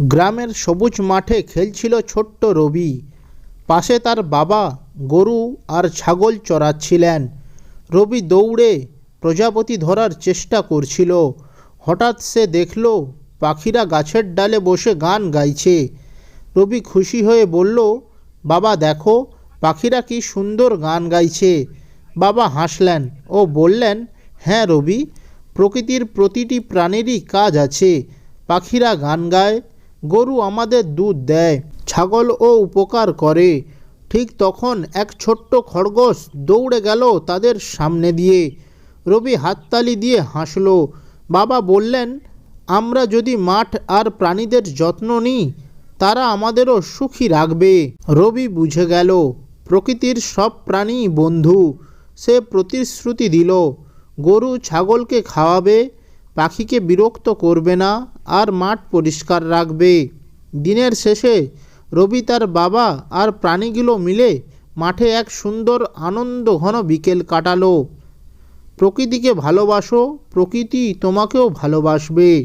গ্রামের সবুজ মাঠে খেলছিল ছোট্ট রবি। পাশে তার বাবা, গরু আর ছাগল চড়াচ্ছিলেন। রবি দৌড়ে প্রজাপতি ধরার চেষ্টা করছিল। হঠাৎ সে দেখল, পাখিরা গাছের ডালে বসে গান গাইছে। রবি খুশি হয়ে বলল, বাবা, দেখো, পাখিরা কি সুন্দর গান গাইছে। বাবা হাসলেন ও বললেন হ্যাঁ রবি, প্রকৃতির প্রতিটি প্রাণীরই কাজ আছে। পাখিরা গান গায় গরু আমাদের দুধ দেয় ছাগলও উপকার করে। ঠিক তখন এক ছোট্ট খরগোশ দৌড়ে গেল তাদের সামনে দিয়ে। রবি হাততালি দিয়ে হাসল। বাবা বললেন, আমরা যদি মাঠ আর প্রাণীদের যত্ন নিই, তারা আমাদেরও সুখী রাখবে। রবি বুঝে গেল, প্রকৃতির সব প্রাণী বন্ধু। সে প্রতিশ্রুতি দিল, গরু ছাগলকে খাওয়াবে পাখিকে বিরক্ত করবে না আর মাঠ পরিষ্কার রাখবে। দিনের শেষে রবি তার বাবা আর প্রাণীগুলো মিলে মাঠে এক সুন্দর আনন্দ ঘন বিকেল কাটালো। প্রকৃতিকে ভালোবাসো, প্রকৃতি তোমাকেও ভালোবাসবে।